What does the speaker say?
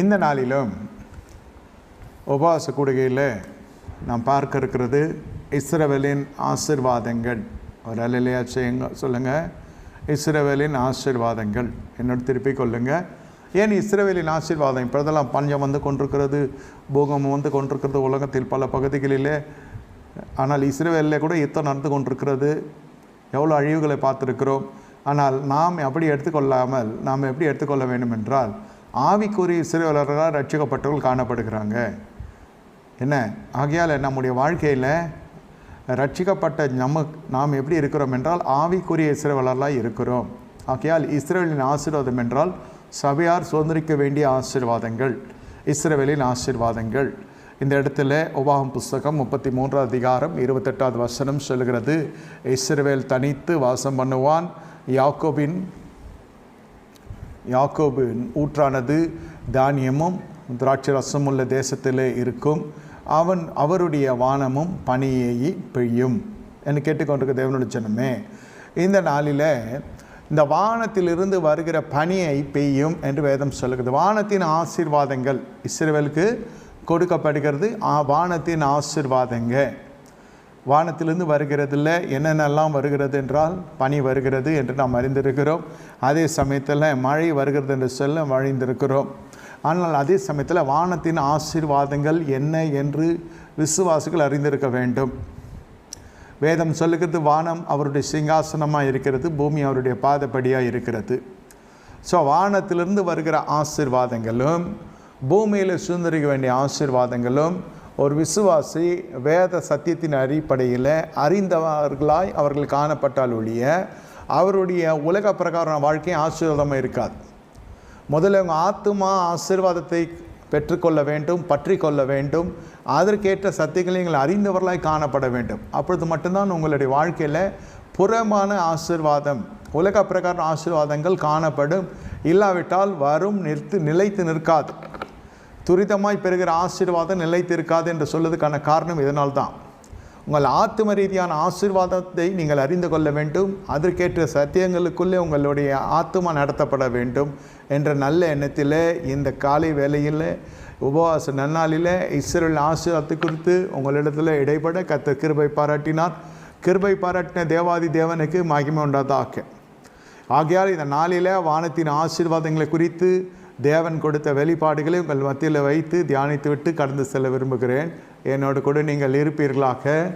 இந்த நாளிலும் உபவாச கூடுகையில் நாம் பார்க்க இருக்கிறது இஸ்ரவேலின் ஆசிர்வாதங்கள். ஒரு அலையிலையா செய்யுங்க சொல்லுங்கள் இஸ்ரவேலின் ஆசிர்வாதங்கள். என்னோட திருப்பிக் கொள்ளுங்கள் ஏன் இஸ்ரவேலின் ஆசீர்வாதம் இப்பொழுதெல்லாம் பஞ்சம் வந்து கொண்டிருக்கிறது பூகம்பம் வந்து கொண்டிருக்கிறது உலகத்தில் பல பகுதிகளிலே? ஆனால் இஸ்ரவேலில் கூட யுத்தம் நடந்து கொண்டிருக்கிறது. எவ்வளோ அழிவுகளை பார்த்துருக்கிறோம். ஆனால் நாம் அப்படி எடுத்துக்கொள்ளாமல் நாம் எப்படி எடுத்துக்கொள்ள வேண்டும் என்றால் ஆவிக்குரிய இஸ்ரவேலர்களால் ரட்சிக்கப்பட்டவர்கள் காணப்படுகிறாங்க. என்ன? ஆகையால் நம்முடைய வாழ்க்கையில் ரட்சிக்கப்பட்ட நம்ம நாம் எப்படி இருக்கிறோம் என்றால் ஆவிக்குரிய இஸ்ரவேலர்களாக இருக்கிறோம். ஆகையால் இஸ்ரேலின் ஆசீர்வாதம் என்றால் சபையார் சுதந்திரிக்க வேண்டிய ஆசீர்வாதங்கள். இஸ்ரேவேலின் ஆசீர்வாதங்கள். இந்த இடத்துல உபாகம் புஸ்தகம் முப்பத்தி மூன்றாவது அதிகாரம் இருபத்தெட்டாவது வசனம் சொல்கிறது இஸ்ரேவேல் தனித்து வாசம் பண்ணுவான். யாக்கோபின் யாக்கோபின் ஊற்றானது தானியமும் திராட்சை ரசம் உள்ள தேசத்திலே இருக்கும். அவன் அவருடைய வானமும் பனியை பெய்யும். என்று கேட்டுக்கொண்டிருக்க தேவனுடைய ஜனமே இந்த நாளில் இந்த வானத்திலிருந்து வருகிற பனியை பெய்யும் என்று வேதம் சொல்லுகிறது. வானத்தின் ஆசீர்வாதங்கள் இஸ்ரேலுக்கு கொடுக்கப்படுகிறது. ஆ வானத்தின் ஆசிர்வாதங்கள். வானத்திலிருந்து வருகிறதில்ல என்னென்னலாம் வருகிறது என்றால் பனி வருகிறது என்று நாம் அறிந்திருக்கிறோம். அதே சமயத்தில் மழை வருகிறது என்று சொல்ல மழைந்திருக்கிறோம் ஆனால் அதே சமயத்தில் வானத்தின் ஆசீர்வாதங்கள் என்ன என்று விசுவாசிகள் அறிந்திருக்க வேண்டும். வேதம் சொல்லுகிறது வானம் அவருடைய சிங்காசனமாக இருக்கிறது பூமி அவருடைய பாதப்படியாக இருக்கிறது. ஸோ வானத்திலிருந்து வருகிற ஆசீர்வாதங்களும் பூமியில் சுதந்திரிக்க வேண்டிய ஆசீர்வாதங்களும் ஒரு விசுவாசி வேத சத்தியத்தின் அடிப்படையில் அறிந்தவர்களாய் அவர்கள் காணப்பட்டால் ஒழிய அவருடைய உலக பிரகாரம் வாழ்க்கை ஆசீர்வாதமாக இருக்காது. முதல்ல அவங்க ஆத்துமா ஆசீர்வாதத்தை பெற்றுக்கொள்ள வேண்டும் பற்றி கொள்ள வேண்டும். அதற்கேற்ற சத்தியங்களை நீங்கள் அறிந்தவர்களாய் காணப்பட வேண்டும். அப்பொழுது மட்டும்தான் உங்களுடைய வாழ்க்கையில் புறமான ஆசீர்வாதம் உலக பிரகார ஆசீர்வாதங்கள் காணப்படும். இல்லாவிட்டால் வரும் நிறுத்து நிலைத்து நிற்காது. துரிதமாய் பெறுகிற ஆசீர்வாதம் நிலைத்து இருக்காது என்று சொல்வதற்கான காரணம் இதனால்தான். உங்கள் ஆத்தும ரீதியான ஆசீர்வாதத்தை நீங்கள் அறிந்து கொள்ள வேண்டும். அதற்கேற்ற சத்தியங்களுக்குள்ளே உங்களுடைய ஆத்மா நடத்தப்பட வேண்டும் என்ற நல்ல எண்ணத்தில் இந்த காலை வேலையில் உபவாச நன்னாளில் இஸ்ரேல் ஆசீர்வாதத்தை குறித்து உங்களிடத்தில் இடைப்பட கத்த கிருபை பாராட்டினார். கிருபை பாராட்டின தேவாதி தேவனுக்கு மகிமை உண்டாதாக. ஆகையால் இந்த நாளில் வானத்தின் ஆசீர்வாதங்களை குறித்து தேவன் கொடுத்த வெளிப்பாடுகளை உங்கள் மத்தியில் வைத்து தியானித்து விட்டு கடந்து செல்ல விரும்புகிறேன். என்னோடு கூட நீங்கள் இருப்பீர்களாக.